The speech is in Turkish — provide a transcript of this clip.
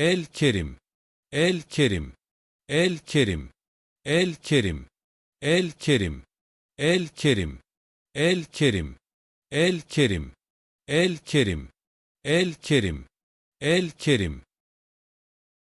El Kerim El Kerim El Kerim El Kerim El Kerim El Kerim El Kerim El Kerim El Kerim El Kerim El Kerim